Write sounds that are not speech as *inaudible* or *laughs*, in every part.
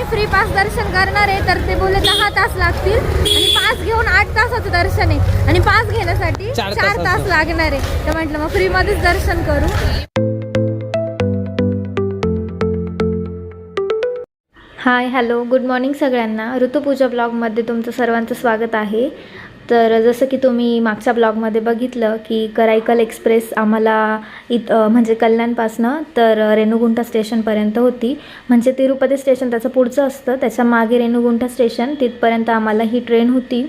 आम्ही free pass दर्शन करणार आहे तर ते बोलले दहा तास लागतील. आणि पास घेऊन आठ तासाचं दर्शन आहे. आणि पास घेण्यासाठी चार. तास लागणार आहे. तर म्हटलं मग फ्रीमध्येच दर्शन करू. हाय हॅलो गुड मॉर्निंग सगळ्यांना. ऋतुपूजा ब्लॉगमध्ये तुमचं सर्वांचं स्वागत आहे. तर जसं की तुम्ही मागच्या ब्लॉगमध्ये बघितलं की कराईकल एक्सप्रेस आम्हाला इत म्हणजे कल्याणपासनं तर रेणुगुंठा स्टेशनपर्यंत होती. म्हणजे तिरुपती स्टेशन त्याचं पुढचं असतं. त्याच्यामागे रेणुगुंठा स्टेशन तिथपर्यंत आम्हाला ही ट्रेन होती.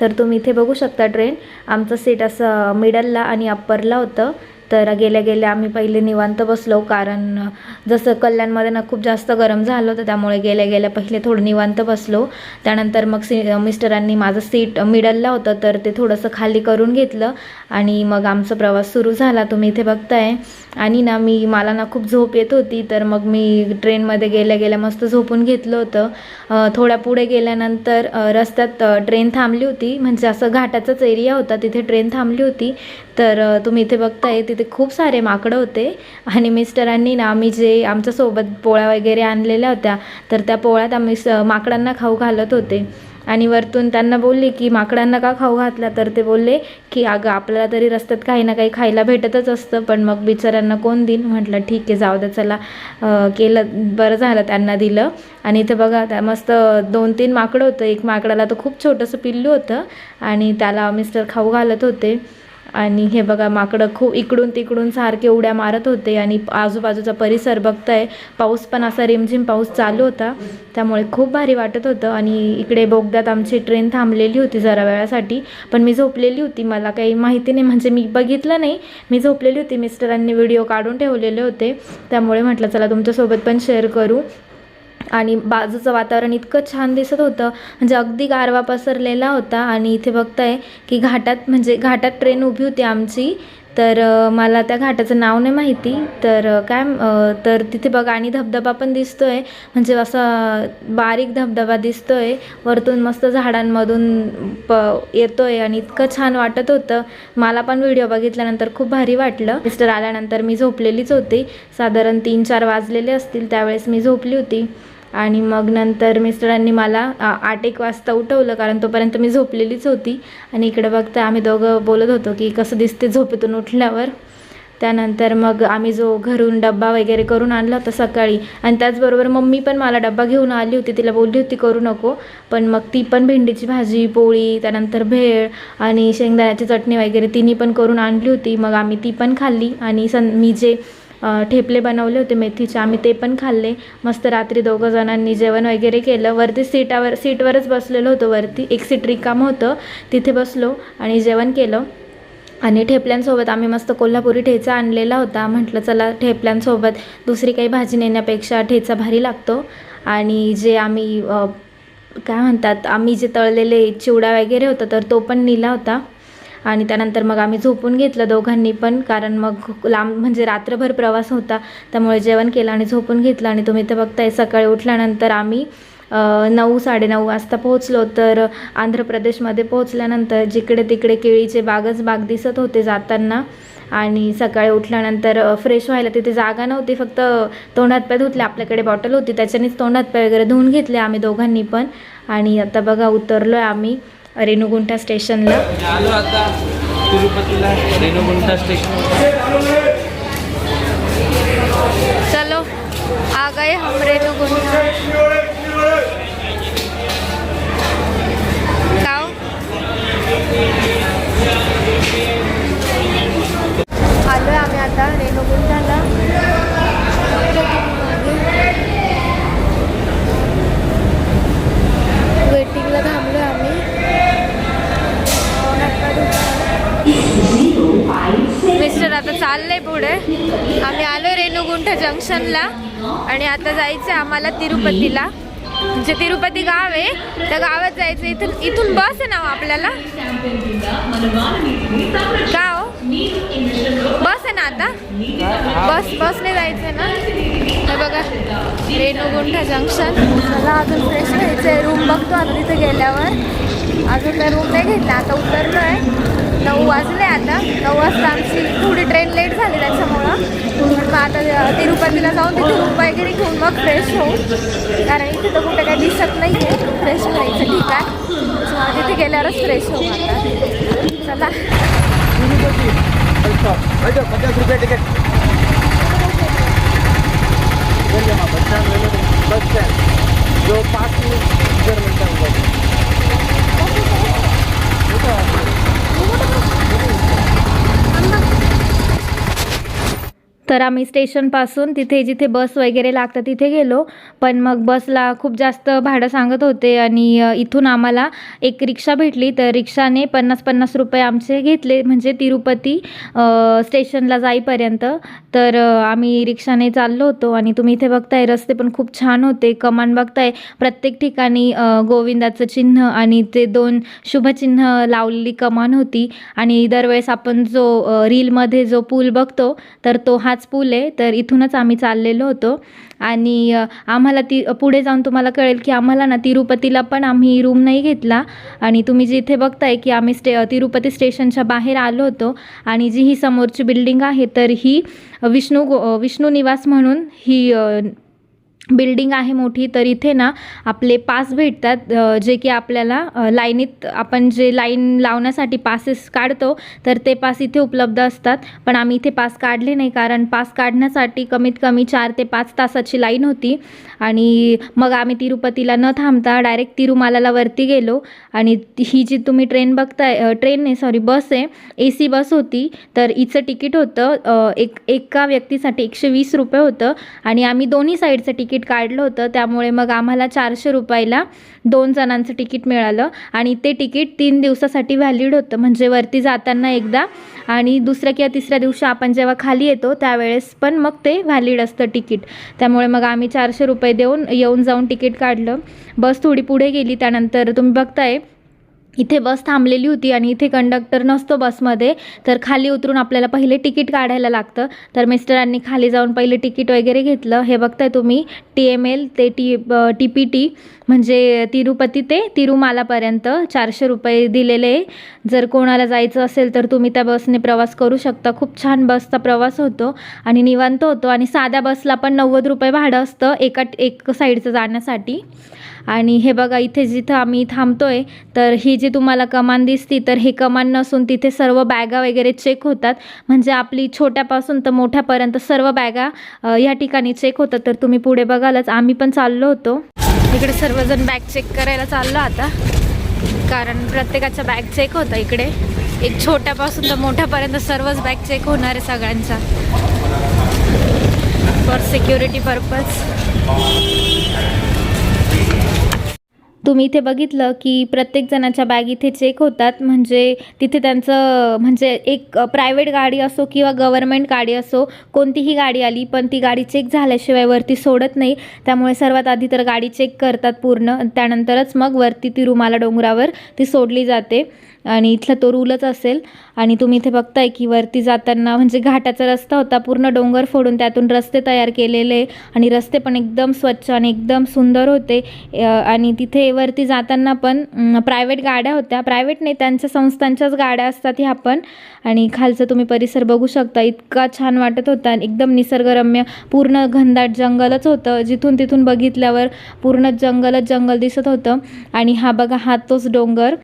तर तुम्ही इथे बघू शकता ट्रेन. आमचं सीट असं मिडलला आणि अप्परला होतं. तर गेल्या गेल्या आम्ही पहिले निवांत बसलो कारण जसं कल्याणमध्ये ना खूप जास्त गरम झालं होतं त्यामुळे गेल्या गेल्या पहिले थोडं निवांत बसलो. त्यानंतर मग सी मिस्टरांनी माझं सीट मिडलला होतं तर ते थोडंसं खाली करून घेतलं आणि मग आमचा प्रवास सुरू झाला. तुम्ही इथे बघताय. आणि ना मी मला ना खूप झोप येत होती तर मग मी ट्रेनमध्ये गेल्या गेल्या मस्त झोपून घेतलं होतं. थोड्या पुढे गेल्यानंतर रस्त्यात ट्रेन थांबली होती. म्हणजे असं घाटाचाच एरिया होता तिथे ट्रेन थांबली होती. तर तुम्ही इथे बघताय तिथे खूप सारे माकडं होते. आणि मिस्टरांनी ना आम्ही जे आमच्यासोबत पोळ्या वगैरे आणलेल्या होत्या तर त्या पोळ्यात आम्ही माकडांना खाऊ घालत होते. आणि वरतून त्यांना बोलले की माकडांना का खाऊ घातला? तर ते बोलले की अगं आपल्याला तरी रस्त्यात काही ना काही खायला भेटतच असतं पण मग बिचाऱ्यांना कोण देईन म्हटलं ठीक आहे जाऊ द्या चला. केलं बरं झालं त्यांना दिलं. आणि इथे बघा त्या मस्त दोन तीन माकडं होतं. एक माकडाला तर खूप छोटंसं पिल्लू होतं. आणि त्याला मिस्टर खाऊ घालत होते. आणि हे बघा माकडं खूप इकडून तिकडून सारखे उड्या मारत होते आणि आजूबाजूचा परिसर बघताय पाऊस पण असा रिमझिम पाऊस चालू होता. त्यामुळे खूप भारी वाटत होतं आणि इकडे बोगद्यात आमची ट्रेन थांबलेली होती जरा वेळासाठी. पण मी झोपलेली होती मला काही माहिती नाही म्हणजे मी बघितलं नाही. मी झोपलेली होती मिस्टरांनी व्हिडिओ काढून ठेवलेले होते. त्यामुळे म्हटलं चला तुमच्यासोबत पण शेअर करू. आणि बाजूचं वातावरण इतकं छान दिसत होतं. म्हणजे अगदी गारवा पसरलेला होता आणि इथे बघताय की घाटात म्हणजे घाटात ट्रेन उभी होती आमची. तर मला त्या घाटाचं नाव नाही माहिती. तर काय तर तिथे बघा आणि धबधबा पण दिसतो आहे म्हणजे असा बारीक धबधबा दिसतो आहे वरतून मस्त झाडांमधून प येतो आहे आणि इतकं छान वाटत होतं. मला पण व्हिडिओ बघितल्यानंतर खूप भारी वाटलं. मिस्टर आल्यानंतर मी झोपलेलीच होती. साधारण तीन चार वाजलेले असतील त्यावेळेस मी झोपली होती. आणि मग नंतर मिस्टरांनी मला आठ एक वाजता उठवलं कारण तोपर्यंत मी झोपलेलीच होती. आणि इकडे बघता आम्ही दोघं बोलत होतो की कसं दिसते झोपेतून उठल्यावर. त्यानंतर मग आम्ही जो घरून डब्बा वगैरे करून आणला होता सकाळी आणि त्याचबरोबर मम्मी पण मला डब्बा घेऊन आली होती तिला बोलली होती करू नको. पण मग ती पण भेंडीची भाजी पोळी त्यानंतर भेळ आणि शेंगदाण्याची चटणी वगैरे तिन्ही पण करून आणली होती. मग आम्ही ती पण खाल्ली आणि सं मी जे ठेपले बनवले होते मेथीचे. आम्ही ते पण खाल्ले. मस्त रात्री दोघं जणांनी जेवण वगैरे केलं. वरती सीटावर सीटवरच बसलेलो होतो वरती. एक सीट रिकामं होतं. तिथे बसलो आणि जेवण केलं. आणि ठेपल्यांसोबत आम्ही मस्त कोल्हापुरी ठेचा आणलेला होता. म्हटलं चला ठेपल्यांसोबत दुसरी काही भाजी नेण्यापेक्षा ठेचा भारी लागतो. आणि जे आम्ही काय म्हणतात आम्ही जे तळलेले चिवडा वगैरे होता तर तो पण नेला होता. आणि त्यानंतर मग आम्ही झोपून घेतलं दोघांनी पण कारण मग लांब म्हणजे रात्रभर प्रवास होता त्यामुळे जेवण केलं आणि झोपून घेतलं. आणि तुम्ही तर बघताय सकाळी उठल्यानंतर आम्ही नऊ साडेनऊ वाजता पोहोचलो. तर आंध्र प्रदेशमध्ये पोहोचल्यानंतर जिकडे तिकडे केळीचे बागच बाग दिसत होते जाताना. आणि सकाळी उठल्यानंतर फ्रेश व्हायला तिथे जागा नव्हती फक्त तोंडात पाय धुतले आपल्याकडे बॉटल होती त्याच्यानेच तोंडात पाय वगैरे धुवून घेतले आम्ही दोघांनी पण. आणि आता बघा उतरलो आहे आम्ही. रेणुगुंठा स्टेशनला. आलो आता तिरुपतीला रेणुगुंठा स्टेशन. चलो आ गए हम रेणुगुंठा. गाव आलोय आम्ही आता रेणुगुंठाला. वेटिंगला थांबलोय मिस्टर आता चाललंय पुढे. आम्ही आलो रेणुगुंठा जंक्शनला आणि आता जायचं आहे आम्हाला तिरुपतीला. म्हणजे तिरुपती गाव आहे त्या गावात जायचं इथून इथून बस आहे ना हो आपल्याला? गाव हो? बस आहे ना आता? बस बसने जायचं ना? हे बघा रेणुगुंठा जंक्शन. मला अजून फ्रेश घ्यायचं आहे रूम बघतो आता तिथे गेल्यावर. अजून काय रूम नाही घेतला आता उतरलो आहे नऊ वाजले आता. नऊ वाजता आमची थोडी ट्रेन लेट झाली त्याच्यामुळं. मग आता तिरुपतीला जाऊन तिथे रूम वगैरे घेऊन मग फ्रेश होऊ. कारण इथे तर कुठे काही दिसत नाही आहे फ्रेश व्हायचं ठीक आहे. तिथे गेल्यावरच फ्रेश होऊ आता. चला. पचास रुपये तिकीट बस स्टँड. जो पाच मिनिट तर आम्ही स्टेशनपासून तिथे जिथे बस वगैरे लागतं तिथे गेलो. पण मग बसला खूप जास्त भाडं सांगत होते आणि इथून आम्हाला एक रिक्षा भेटली. तर रिक्षाने पन्नास पन्नास रुपये आमचे घेतले. म्हणजे तिरुपती स्टेशनला जाईपर्यंत. तर आम्ही रिक्षाने चाललो होतो आणि तुम्ही इथे बघताय रस्ते पण खूप छान होते. कमान बघताय प्रत्येक ठिकाणी गोविंदाचं चिन्ह आणि ते दोन शुभचिन्ह लावलेली कमान होती. आणि दरवेळेस आपण जो रीलमध्ये जो पूल बघतो तर तो हाच पूल आहे तर इथूनच आम्ही चाललेलो होतो. आणि आम्हाला ती पुढे जाऊन तुम्हाला कळेल की आम्हाला ना तिरुपतीला पण आम्ही रूम नाही घेतला. आणि तुम्ही जिथे बघताय की आम्ही स्टे तिरुपती स्टेशनच्या बाहेर आलो होतो. आणि जी ही समोरची बिल्डिंग आहे तर ही विष्णू गो विष्णू निवास म्हणून ही बिल्डिंग आहे मोठी तर इथे ना आपले पास भेटतात जे की आपल्याला लाईनीत आपण जे लाईन लावण्यासाठी पासेस काढतो तर ते पास इथे उपलब्ध असतात. पण आम्ही इथे पास काढले नाही कारण पास काढण्यासाठी कमीत कमी चार ते पाच तासाची लाईन होती. आणि मग आम्ही तिरुपतीला न थांबता डायरेक्ट तिरुमालाला वरती गेलो. आणि ही जी तुम्ही ट्रेन बघताय ट्रेन नाही सॉरी बस आहे ए सी बस होती. तर हिचं तिकीट होतं एक एका व्यक्तीसाठी एकशे वीस रुपये होतं. आणि आम्ही दोन्ही साईडचं तिकीट तिकीट काढलं होतं. त्यामुळे मग आम्हाला चारशे रुपयाला दोन जणांचं तिकीट मिळालं आणि ते तिकीट तीन दिवसासाठी व्हॅलिड होतं. म्हणजे वरती जाताना एकदा आणि दुसऱ्या किंवा तिसऱ्या दिवशी आपण जेव्हा खाली येतो त्यावेळेस पण मग ते व्हॅलिड असतं तिकीट. त्यामुळे मग आम्ही चारशे रुपये देऊन येऊन जाऊन तिकीट काढलं. बस थोडी पुढे गेली त्यानंतर तुम्ही बघताय इथे बस थांबलेली होती आणि इथे कंडक्टर नसतो बसमध्ये तर खाली उतरून आपल्याला पहिले तिकीट काढायला लागतं. तर मिस्टरांनी खाली जाऊन पहिले तिकीट वगैरे घेतलं. हे बघताय तुम्ही टी एम एल ते टी टी पी टी म्हणजे तिरुपती ते तिरुमालापर्यंत चारशे रुपये दिलेले आहे. जर कोणाला जायचं असेल तर तुम्ही त्या बसने प्रवास करू शकता. खूप छान बसचा प्रवास होतो आणि निवांत होतो. आणि साध्या बसला पण नव्वद रुपये भाडं असतं एका एक साईडचं जाण्यासाठी. आणि हे बघा इथे जिथं आम्ही थांबतो आहे तर ही जी तुम्हाला कमान दिसती तर हे कमान नसून तिथे सर्व बॅगा वगैरे चेक होतात. म्हणजे आपली छोट्यापासून तर मोठ्यापर्यंत सर्व बॅगा या ठिकाणी चेक होतात. तर तुम्ही पुढे बघालच. आम्ही पण चाललो होतो. इकडे सर्वजण बॅग चेक करायला चाललो आता. कारण प्रत्येकाच्या बॅग चेक होतं इकडे. एक छोट्यापासून तर मोठ्यापर्यंत सर्वच बॅग चेक होणार आहे सगळ्यांचा. फॉर सिक्युरिटी पर्पज तुम्ही इथे बघितलं की प्रत्येक जणाच्या बॅग इथे चेक होतात. म्हणजे तिथे त्यांचं म्हणजे एक प्रायव्हेट गाडी असो किंवा गव्हर्मेंट गाडी असो कोणतीही गाडी आली पण ती गाडी चेक झाल्याशिवाय वरती सोडत नाही. त्यामुळे सर्वात आधी तर गाडी चेक करतात पूर्ण. त्यानंतरच मग वरती ती रुमाला डोंगरावर ती सोडली जाते. आणि इथला तो रूलच असेल. आणि तुम्ही इथे बघताय की वरती जाताना म्हणजे घाटाचा रस्ता होता पूर्ण डोंगर फोडून त्यातून रस्ते तयार केलेले. आणि रस्ते पण एकदम स्वच्छ आणि एकदम सुंदर होते. आणि तिथे वरती जाताना पण प्रायव्हेट गाड्या होत्या. प्रायव्हेट नाही त्यांच्या संस्थांच्याच गाड्या असतात ह्या पण. आणि खालचं तुम्ही परिसर बघू शकता इतका छान वाटत होता. आणि एकदम निसर्गरम्य पूर्ण घनदाट जंगलच होतं. जिथून तिथून बघितल्यावर पूर्ण जंगलच जंगल दिसत होतं. आणि हा बघा हा तोच डोंगर.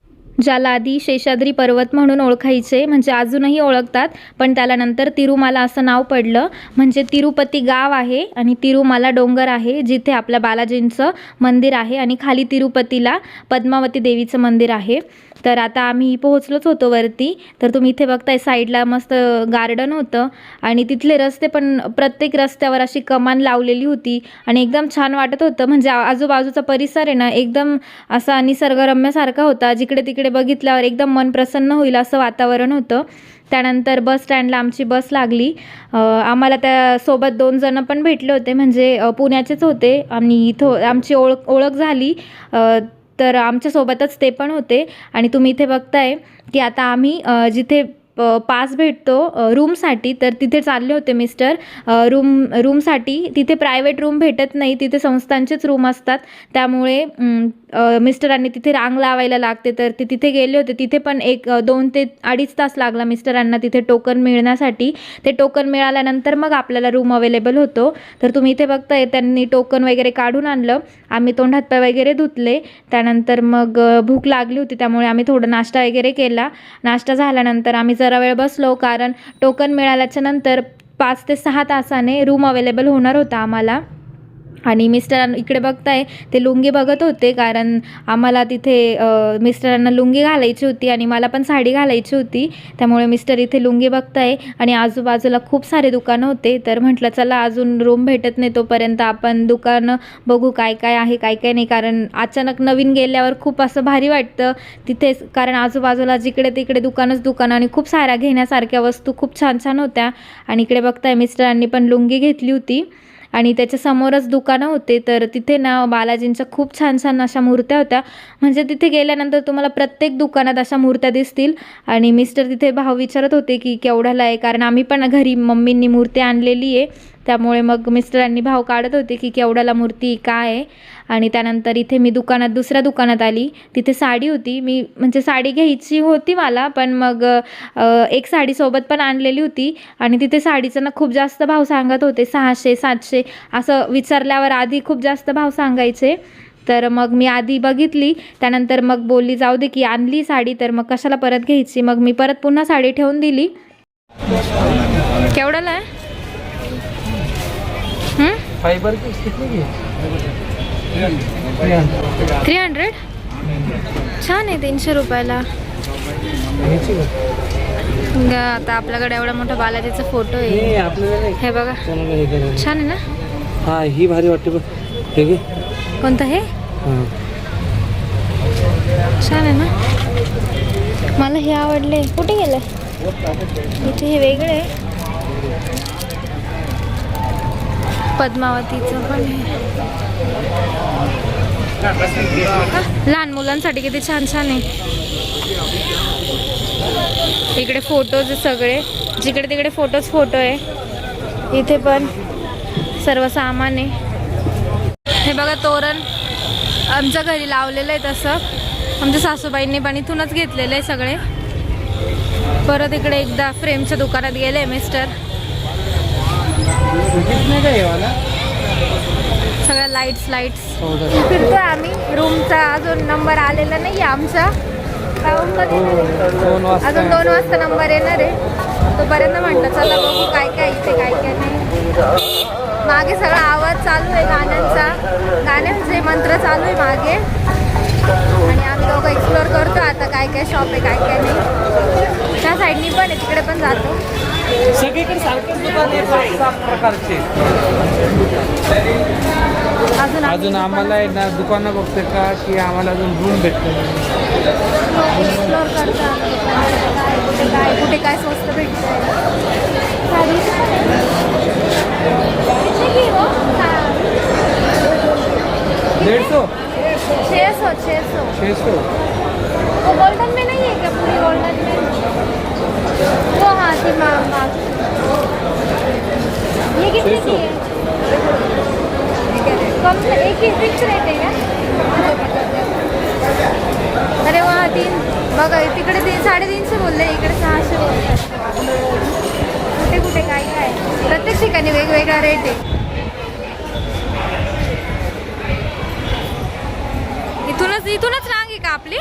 ज्याला आधी शेषाद्री पर्वत म्हणून ओळखायचे म्हणजे अजूनही ओळखतात पण त्याला नंतर तिरुमाला असं नाव पडलं. म्हणजे तिरुपती गाव आहे आणि तिरुमाला डोंगर आहे जिथे आपल्या बालाजींचं मंदिर आहे आणि खाली तिरुपतीला पद्मावती देवीचं मंदिर आहे. तर आता आम्ही पोहोचलोच होतो वरती. तर तुम्ही इथे बघताय साईडला मस्त गार्डन होतं आणि तिथले रस्ते पण प्रत्येक रस्त्यावर अशी कमान लावलेली होती आणि एकदम छान वाटत होतं. म्हणजे आजूबाजूचा परिसर आहे ना एकदम असा निसर्गरम्यासारखा होता. जिकडे तिकडे बघितल्यावर एकदम मन प्रसन्न होईल असं वातावरण होतं. त्यानंतर बस स्टँडला आमची बस लागली. आम्हाला त्यासोबत दोन जणं पण भेटले होते. म्हणजे पुण्याचेच होते. आणि इथं आमची ओळख ओळख झाली. तर आमच्यासोबतच ते पण होते. आणि तुम्ही इथे बघताय की आता आम्ही जिथे प पास भेटतो रूमसाठी. तर तिथे चालले होते मिस्टर. रूम रूमसाठी तिथे प्रायव्हेट रूम भेटत नाही. तिथे संस्थांचेच रूम असतात. त्यामुळे मिस्टरांनी तिथे रांग लावायला लागते. तर ते तिथे गेले होते. तिथे पण एक दोन ते अडीच तास लागला मिस्टरांना तिथे टोकन मिळण्यासाठी. ते टोकन मिळाल्यानंतर मग आपल्याला रूम अवेलेबल होतो. तर तुम्ही इथे बघताय त्यांनी टोकन वगैरे काढून आणलं. आम्ही तोंड हातपाय वगैरे धुतले. त्यानंतर मग भूक लागली होती. त्यामुळे आम्ही थोडं नाश्ता वगैरे केला. नाश्ता झाल्यानंतर आम्ही जरा वेळ बसलो कारण टोकन मिळाल्याच्या नंतर पाच ते सहा तासाने रूम अवेलेबल होणार होता आम्हाला. आणि मिस्टरां इकडे बघताय ते लुंगी बघत होते कारण आम्हाला तिथे मिस्टरांना लुंगी घालायची होती आणि मला पण साडी घालायची होती. त्यामुळे मिस्टर इथे लुंगी बघताय. आणि आजूबाजूला खूप सारे दुकानं होते. तर म्हटलं चला अजून रूम भेटत नाही तोपर्यंत आपण दुकानं बघू काय काय आहे काय काय नाही. कारण अचानक नवीन गेल्यावर खूप असं भारी वाटतं. तिथेच कारण आजूबाजूला जिकडे तिकडे दुकानच दुकानं आणि खूप साऱ्या घेण्यासारख्या वस्तू खूप छान छान होत्या. आणि इकडे बघताय मिस्टरांनी पण लुंगी घेतली होती. आणि त्याच्या समोरच दुकानं होते. तर तिथे ना बालाजींच्या खूप छान छान अशा मूर्त्या होत्या. म्हणजे तिथे गेल्यानंतर तुम्हाला प्रत्येक दुकानात अशा मूर्त्या दिसतील. आणि मिस्टर तिथे भाव विचारत होते की केवढ्याला आहे? कारण आम्ही पण घरी मम्मींनी मूर्ती आणलेली आहे. त्यामुळे मग मिस्टरांनी भाव काढत होते की केवढ्याला मूर्ती काय आहे. आणि त्यानंतर इथे मी दुकानात दुसऱ्या दुकानात आली. तिथे साडी होती. मी म्हणजे साडी घ्यायची होती मला पण मग एक साडीसोबत पण आणलेली होती. आणि तिथे साडीचं ना खूप जास्त भाव सांगत होते. सहाशे सातशे असं विचारल्यावर आधी खूप जास्त भाव सांगायचे. तर मग मी आधी बघितली. त्यानंतर मग बोलली जाऊ दे की आणली साडी. तर मग कशाला परत घ्यायची? मग मी परत पुन्हा साडी ठेवून दिली. केवढ्याला आहे? फाइबर की कितने की थ्री हंड्रेड छान आहे तीनशे रुपयाला. आता आपल्याकडे एवढा मोठा बालाजीचा फोटो आहे. हे बघा. छान आहे ना? हा ही भारी वाटते बघ. हे कोणतं हे? छान आहे ना? मला हे आवडले. कुठे गेलं इथे हे वेगळे पद्मावतीचं पण आहे. लहान मुलांसाठी किती छान छान आहे. इकडे फोटोज सगळे. जिकडे तिकडे फोटोज फोटो आहे. इथे पण सर्व सामान आहे. हे बघा तोरण. आमच्या घरी लावलेलं आहे तसं. आमच्या सासूबाईंनी पण इथूनच घेतलेलं आहे सगळे. परत इकडे एकदा फ्रेमच्या दुकानात गेले मिस्टर सगळ्या लाईट्स लाईट्स फिरतो फिरतोय आम्ही. रूमचा अजून नंबर आलेला नाही आमचा. अजून दोन वाजता नंबर येणार आहे. तोपर्यंत म्हटलं चला बघू काय काय इथे काय काय नाही. मागे सगळा आवाज चालू आहे गाण्यांचा. गाण्यांचे मंत्र चालू आहे मागे. आणि आम्ही दोघं एक्सप्लोअर करतो आता काय काय शॉप आहे काय काय नाही. त्या साईडनी पण आहे तिकडे पण जातो. सगळीकडे सारखेच दुकान आहे पाच सहा प्रकारचे अजून आम्ही अजून आम्हाला आहे ना दुकानं बघते का की आम्हाला अजून रूम भेटते एक्सप्लोअर करतो आम्ही. काय कुठे काय कुठे काय स्वस्त भेटतंय साडीचं पण आहे. किती की हो? सा- डेढ़ सौ छः सौ छः सौ छः सौ वो गोल्डन में नहीं है क्या पूरी गोल्डन में वो हा थी माँ माँ ये कितने की है कम से एक ही फिक्स रेट आहे का अरे वा तीन बघा तिकडे तीन साडेतीनशे बोलले इकडे सहाशे बोलले कुठे कुठे काय काय प्रत्येक ठिकाणी वेगवेगळा रेट आहे इथूनच इथूनच रांग आहे का आपली?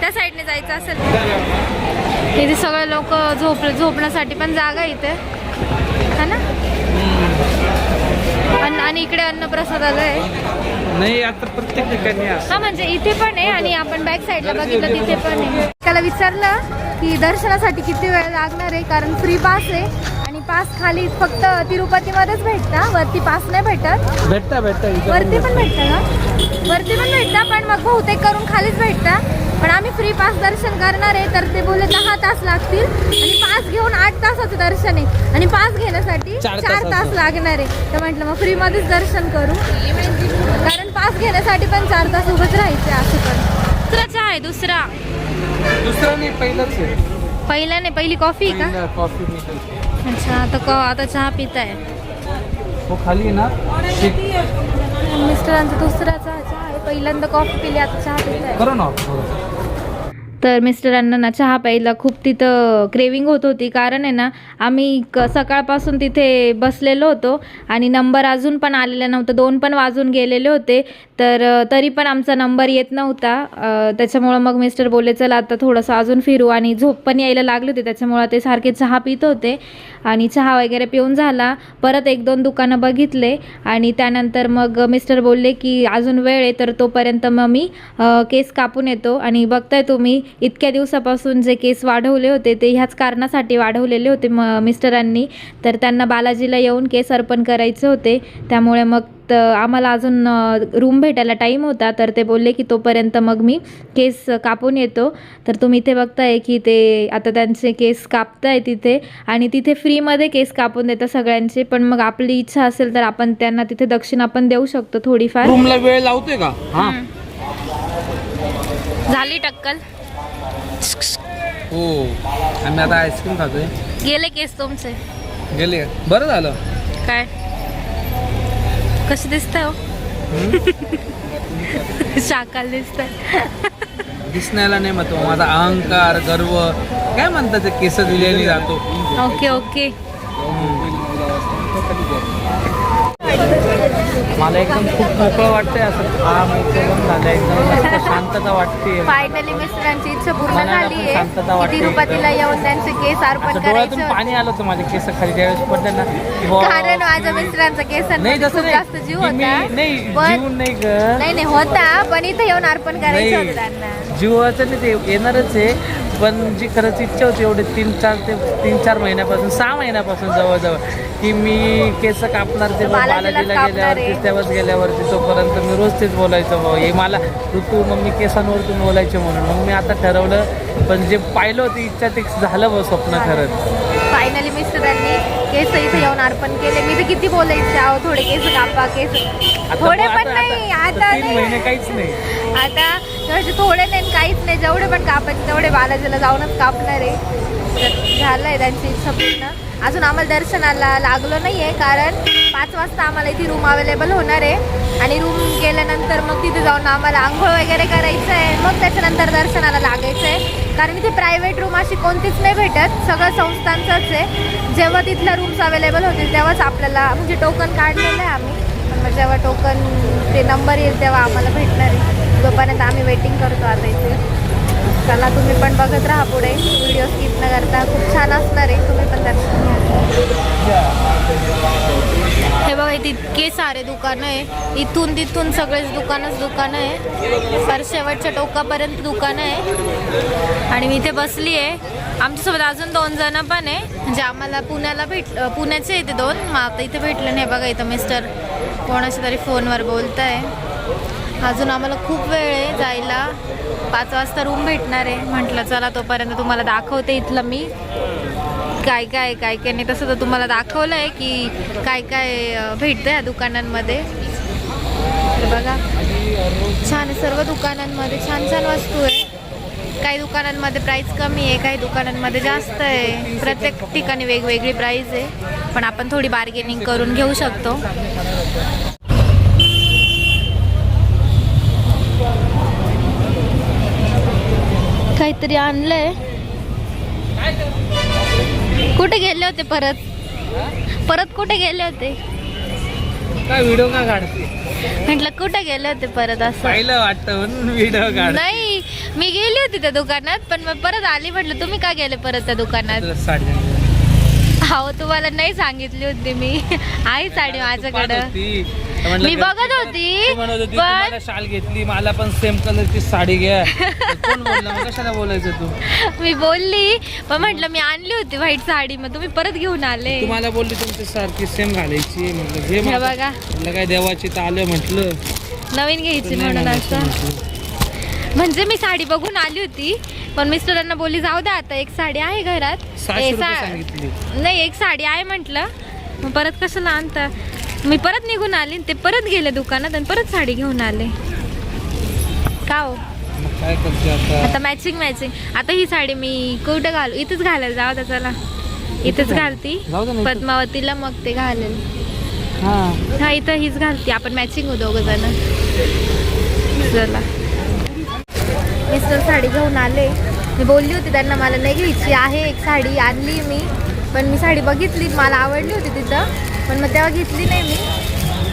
त्या साईडने जायचं असेल. इथे सगळे लोक झोप झोपण्यासाठी पण जागा आहे इथे. है ना? अन्न आणि इकडे अन्नप्रसादाचं आहे. नाही आता प्रत्येक ठिकाणी हा म्हणजे इथे पण आहे आणि आपण बॅक साईडला बघितलं तिथे पण आहे. त्याला विचारलं की दर्शनासाठी किती वेळ लागणार आहे कारण फ्री पास आहे. आणि पास खाली फक्त तिरुपतीमध्येच भेटता वरती पास नाही भेटत. भेटता भेटता. वरती पण भेटतं. का वरती पण भेटतं पण मग बहुतेक करून खालीच भेटतं. पण आम्ही फ्री पास दर्शन करणार आहे तर ते बोलले दहा तास लागतील. आणि पास घेऊन आठ तासाचं दर्शन आहे. आणि पास घेण्यासाठी चार चार तास. लागणार आहे. तर म्हटलं मग फ्रीमध्येच दर्शन करू. कारण पास घेण्यासाठी पण चार तास उभंच राहायचे असं पण. दुसरा चहा आहे दुसरा. दुसरा नाही पहिलंच आहे. पहिला नाही पहिली कॉफी का कॉफी मी अच्छा आता क आता चहा पिताय. हो खाली ना? मिस्टरांचा दुसरा चहा पहिल्यांदा कॉफी पिली आता चहा पिताय. करा ना. हो. तर मिस्टरांना ना चहा प्यायला खूप तिथं क्रेविंग होत होती. कारण आहे ना आम्ही क सकाळपासून तिथे बसलेलो होतो आणि नंबर अजून पण आलेला नव्हता. दोन पण वाजून गेलेले होते. तर तरी पण आमचा नंबर येत नव्हता. त्याच्यामुळं मग मिस्टर बोलले चला आता थोडंसं अजून फिरू. आणि झोप पण यायला लागली होती. त्याच्यामुळं ते सारखे चहा पित होते. आणि चहा वगैरे पिऊन झाला. परत एक दोन दुकानं बघितले. आणि त्यानंतर मग मिस्टर बोलले की अजून वेळ आहे. तर तोपर्यंत मग मी केस कापून येतो. आणि बघताय तुम्ही इतक्या दिवसापासून जे केस वाढवले होते ते ह्याच कारणासाठी वाढवलेले होते म मिस्टरांनी तर त्यांना बालाजीला येऊन केस अर्पण करायचे होते. त्यामुळे मग आम्हाला अजून रूम भेटायला टाईम होता. तर ते बोलले की तोपर्यंत मग मी केस कापून येतो. तर तुम्ही इथे बघताय की ते आता त्यांचे केस कापताय तिथे. आणि तिथे फ्रीमध्ये केस कापून देतात सगळ्यांचे. पण मग आपली इच्छा असेल तर आपण त्यांना तिथे दक्षिणा पण देऊ शकतो थोडीफार. रूमला वेळ लावतोय का? हा. झाली टक्कल. हो. आम्ही आता आईस्क्रीम खातोय. गेले केस तुमचे. गेले? बरं झालं. काय? कसे दिसतंय हो? *laughs* शाकाल दिसतंय. दिसण्याला नाही महत्त्व माझा अहंकार गर्व काय म्हणतात ते? केस दिल्याने जातो. Okay okay. मला एकदम खूप मोकळं वाटतंय असं. काम एकदम झालं एकदम. शांतता वाटते फायनली मिस्टरांची इच्छा पूर्ण झाली आहे वाटते. तिरुपतीला येऊन त्यांचे केस अर्पण करायचे. पाणी आलं होतं माझे केस खाली. ज्यावेळेस पडले ना कारण माझ्या मिस्टरांचा खूप नाही जास्त जीव होता. नाही नाही ग. नाही नाही होता पण इथे येऊन अर्पण करायचं होतं त्यांना. जीवाचं नाही ते येणारच आहे. पण जी खरंच इच्छा होती एवढे तीन चार ते तीन चार महिन्यापासून सहा महिन्यापासून जवळजवळ की मी केस कापणार ते बालाजीला बालाजीला कापणार गेल्यावरती आहे. तेव्हाच गेल्यावरती तोपर्यंत मी रोज तेच बोलायचो भाऊ हे मला ऋतू मग मी केसांवरतून बोलायचे म्हणून. मग मी आता ठरवलं पण जे पाहिलं होती इच्छा ते झालं बघ स्वप्न खरंच. फायनली मिस्टरांनी केस इथे येऊन अर्पण केले. मी तर किती बोलायचे आहो थोडे केस कापा केस. आता थोडे पण आता- नाही आता आता तीन महिने नाही काहीच नाही. आता म्हणजे थोडे नाही काहीच नाही. जेवढे पण कापायचे तेवढे बालाजीला जाऊनच कापणार आहे. तर झालंय त्यांची इच्छा पूर्ण. अजून आम्हाला दर्शनाला लागलो नाही आहे कारण पाच वाजता आम्हाला इथे रूम अवेलेबल होणार आहे. आणि रूम गेल्यानंतर मग तिथे जाऊन आम्हाला आंघोळ वगैरे करायचं आहे मग त्याच्यानंतर दर्शनाला लागायचं आहे कारण इथे प्रायव्हेट रूम अशी कोणतीच नाही भेटत. सगळं संस्थांचंच आहे. जेव्हा तिथल्या रूम्स अवेलेबल होतील तेव्हाच आपल्याला म्हणजे टोकन काढलेलं आहे आम्ही. पण मग जेव्हा टोकन ते नंबर येईल तेव्हा आम्हाला भेटणार आहे. तोपर्यंत आम्ही वेटिंग करतो आता इथे. चला तुम्ही पण बघत राहा पुढे. व्हिडिओ स्किप न करता. खूप छान असणार आहे. तुम्ही पण दर्शन घ्या. हे बघा इथे इतके सारे दुकानं आहे. इथून तिथून सगळेच दुकानच दुकानं आहे. फार शेवटच्या टोकापर्यंत दुकानं आहे. आणि मी इथे बसली आहे. आमच्यासोबत अजून दोन जण पण आहे. म्हणजे आम्हाला पुण्याला भेट पुण्याचे इथे दोन. मग आता इथे भेटले नाही. बघा इथं मिस्टर कोणाच्या तरी फोनवर बोलत आहे अजून आम्हाला खूप वेळ आहे जायला. पाच वाजता रूम भेटणार आहे. म्हटलं चला तोपर्यंत तुम्हाला दाखवते इथलं मी. काय काय काय काय नाही तसं तर तुम्हाला दाखवलं आहे की काय काय भेटतं या दुकानांमध्ये. बघा. छान सर्व दुकानांमध्ये. छान छान वस्तू आहे. काही दुकानांमध्ये प्राईस कमी आहे काही दुकानांमध्ये जास्त आहे. प्रत्येक ठिकाणी वेगवेगळी प्राईस आहे. पण आपण थोडी बार्गेनिंग करून घेऊ शकतो. काहीतरी आणलंय. कुठे गेले होते परत? परत कुठे गेले होते? काय व्हिडिओ का काढते? म्हटलं कुठे गेले होते परत असं? पाहिलं वाटतं म्हणून व्हिडिओ काढ नाही मी गेली होती त्या दुकानात पण मग परत आली म्हटलं तुम्ही का गेले परत त्या दुकानात? अहो तुम्हाला नाही सांगितली होती मी. *laughs* आहे साडी माझ्याकडं. मी बघत होती, पण- शाल घेतली मला पण सेम कलरची साडी घ्या *laughs* कोण बोलला? कशाला बोलायचं तू? मी बोलली पण म्हटलं मी आणली होती व्हाईट साडी मग तुम्ही परत घेऊन आले. तुम्हाला बोलली तुमची सारखी सेम घालायची. म्हटलं घे. बघा. म्हटलं काय देवाची तर आलं म्हटलं. नवीन घ्यायची म्हणून असं. म्हणजे मी साडी बघून आली होती पण मिस्टरांना बोलली जाऊ द्या आता एक साडी आहे घरात. नाही एक साडी आहे म्हटलं. मग परत कशाला आणता? मी परत निघून आली ते परत गेले दुकानात आणि परत साडी घेऊन आले. का हो? काय करते आता? आता मॅचिंग मॅचिंग आता ही साडी मी कुठं घालू? इथेच घालायला जाऊ द्या चला. इथेच घाल. घालती. जाऊ दे ना इथं. पद्मावतीला मग ते घालेल. हा. हा इथं हीच घालते. आपण मॅचिंग होऊ दोघं जण. चला. मिस्टर साडी घेऊन आले. मी बोलली होती त्यांना मला नाही घ्यायची आहे एक साडी आणली मी. पण मी साडी बघितली मला आवडली होती तिथं. पण मग तेव्हा घेतली नाही मी.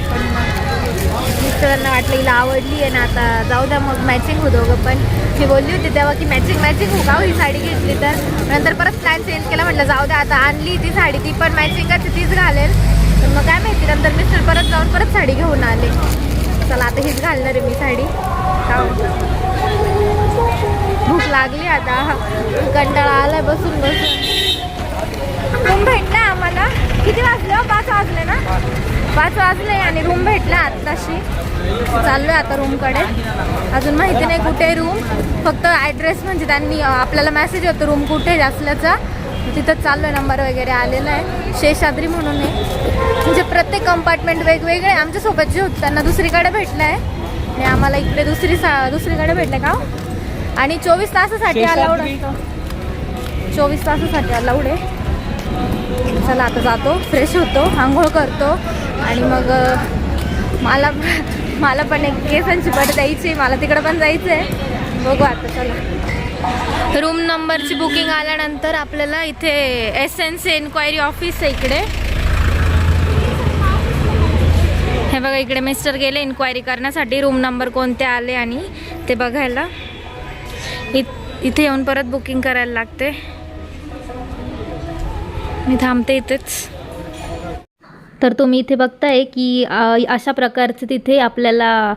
पण मग मिस्टरांना वाटलं हिला आवडली आहे ना आता जाऊ द्या मग मॅचिंग होऊ दोघं पण. मी बोलली होती तेव्हा की मॅचिंग मॅचिंग हो का ही साडी घेतली तर? नंतर परत प्लॅन चेंज केला म्हटलं जाऊ द्या आता आणली ती साडी ती पण मॅचिंगच तीच घालेल. तर मग काय माहिती नंतर मिस्टर परत जाऊन परत साडी घेऊन आले. चला आता हीच घालणार आहे मी साडी. का हो? भूक लागली आता. कंटाळा आलाय बसून बसून रूम भेटला आम्हाला किती वाजले ना? पाच वाजले आणि रूम भेटला आत्ताशी. चाललोय आता रूमकडे अजून माहिती नाही कुठे रूम फक्त ॲड्रेस म्हणजे त्यांनी आपल्याला मेसेज होतो रूम कुठे असल्याचा. तिथं चाललोय नंबर वगैरे आलेला आहे. शेषाद्री म्हणून आहे म्हणजे प्रत्येक कंपार्टमेंट वेगवेगळे. आहे. आमच्यासोबत जे होते त्यांना दुसरीकडे भेटलं आहे आणि आम्हाला इकडे दुसरी सा दुसरीकडे भेटलं का? आणि चोवीस तासासाठी अलाउड? असतो. चोवीस तासासाठी अलाउड आहे. चला आता जातो. फ्रेश होतो आंघोळ करतो. आणि मग मला मला पण एक केसांची बट द्यायची. मला तिकडं पण जायचं आहे बघू आता चला. रूम नंबरची बुकिंग आल्यानंतर आपल्याला इथे S N C enquiry office आहे इकडे. हे बघा इकडे मिस्टर गेले इन्क्वायरी करण्यासाठी. रूम नंबर कोणते आले आणि ते बघायला. इ इथे येऊन परत बुकिंग करायला लागते. मी थांबते इथेच. तर तुम्ही इथे बघताय की अशा प्रकारचे तिथे आपल्याला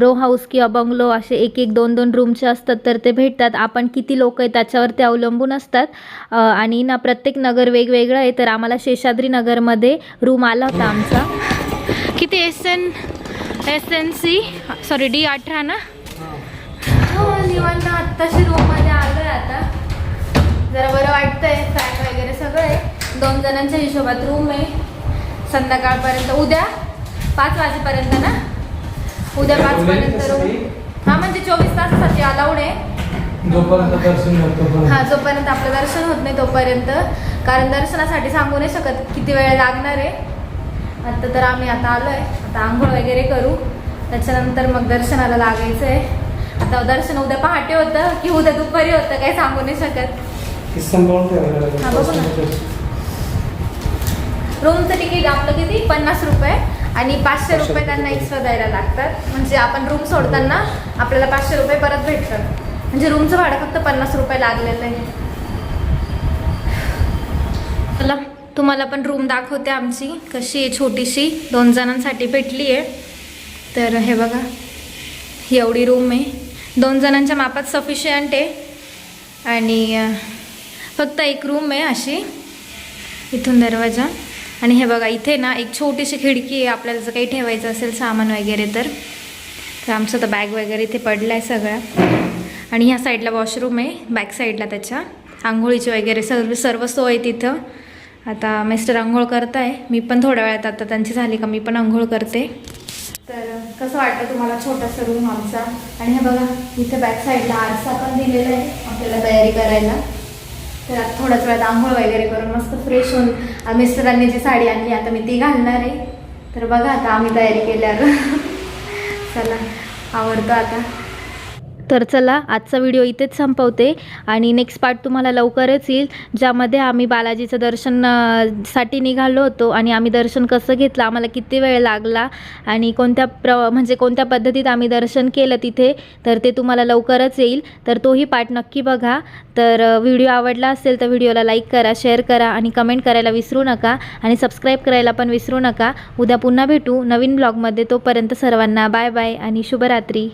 रो हाऊस किंवा बंगलो असे एक एक दोन दोन रूमचे असतात तर ते भेटतात. आपण किती लोक आहे त्याच्यावर ते अवलंबून असतात. आणि ना प्रत्येक नगर वेगवेगळं आहे तर आम्हाला शेषाद्री नगरमध्ये रूम आला होता आमचा. किती? S N S N C sorry D अठरा ना? हो निवांत आत्ताशी रूममध्ये आलो आहे आता. जरा बरं वाटतंय. दोन जणांच्या हिशोबात रूम आहे. संध्याकाळपर्यंत उद्या पाच वाजेपर्यंत ना? उद्या पाचपर्यंत रूम हा म्हणजे चोवीस तासासाठी अलाउड आहे. जोपर्यंत दर्शन होतं हा जोपर्यंत आपलं दर्शन होत नाही तोपर्यंत. कारण दर्शनासाठी सांगू नाही शकत किती वेळ लागणार आहे. आता तर आम्ही आता आलो आहे आता आंघोळ वगैरे करू. त्याच्यानंतर मग दर्शनाला लागायचं आहे आता दर्शन उद्या पहाटे होतं की उद्या दुपारी होतं काही सांगू नाही शकत. हा, बघू ना. रूमचं तिकीट आपलं किती? पन्नास रुपये. आणि पाचशे रुपये त्यांना एक्स्ट्रा द्यायला लागतात. म्हणजे आपण रूम सोडताना आपल्याला पाचशे रुपये परत भेटतात. म्हणजे रूमचं भाडं फक्त पन्नास रुपये लागलेलं आहे. चला तुम्हाला पण रूम दाखवते आमची. कशी आहे छोटीशी. दोन जणांसाठी भेटली आहे. तर हे बघा ही एवढी रूम आहे. दोन जणांच्या मापात सफिशियंट आहे. आणि फक्त एक रूम आहे अशी. इथून दरवाजा. आणि हे बघा इथे ना एक छोटीशी खिडकी आहे आपल्याला जर काही ठेवायचं असेल सामान वगैरे तर. तर आमचं तर बॅग वगैरे इथे पडला आहे सगळा. आणि ह्या साईडला वॉशरूम आहे बॅक साईडला त्याच्या. आंघोळीची वगैरे सर्व सर्व सोय आहे तिथं. आता मिस्टर आंघोळ करताय मी पण थोड्या वेळात आता त्यांची झाली का मी पण आंघोळ करते. तर कसं वाटतं तुम्हाला छोटासा रूम आमचा? आणि हे बघा इथे बॅक साईडला आरसा पण दिलेला आहे आपल्याला तयारी करायला. तर आता थोड्याच वेळात आंघोळ वगैरे करून मस्त फ्रेश होऊन मिस्टरांनी जी साडी आणली आता मी ती घालणार आहे. तर बघा आता आम्ही तयारी केल्यावर. *laughs* चला आवडतो आता. तर चला आजचा व्हिडिओ इथेच संपवते. आणि नेक्स्ट पार्ट तुम्हाला लवकरच येईल ज्यामध्ये आम्ही बालाजीचं दर्शनसाठी निघालो होतो. आणि आम्ही दर्शन कसं घेतलं आम्हाला किती वेळ लागला आणि कोणत्या प्र म्हणजे कोणत्या पद्धतीत आम्ही दर्शन केलं तिथे तर ते तुम्हाला लवकरच येईल. तर तोही पार्ट नक्की बघा. तर व्हिडिओ आवडला असेल तर व्हिडिओला लाईक करा शेअर करा आणि कमेंट करायला विसरू नका. आणि सबस्क्राईब करायला पण विसरू नका. उद्या पुन्हा भेटू नवीन ब्लॉगमध्ये तोपर्यंत सर्वांना बाय बाय आणि शुभरात्री.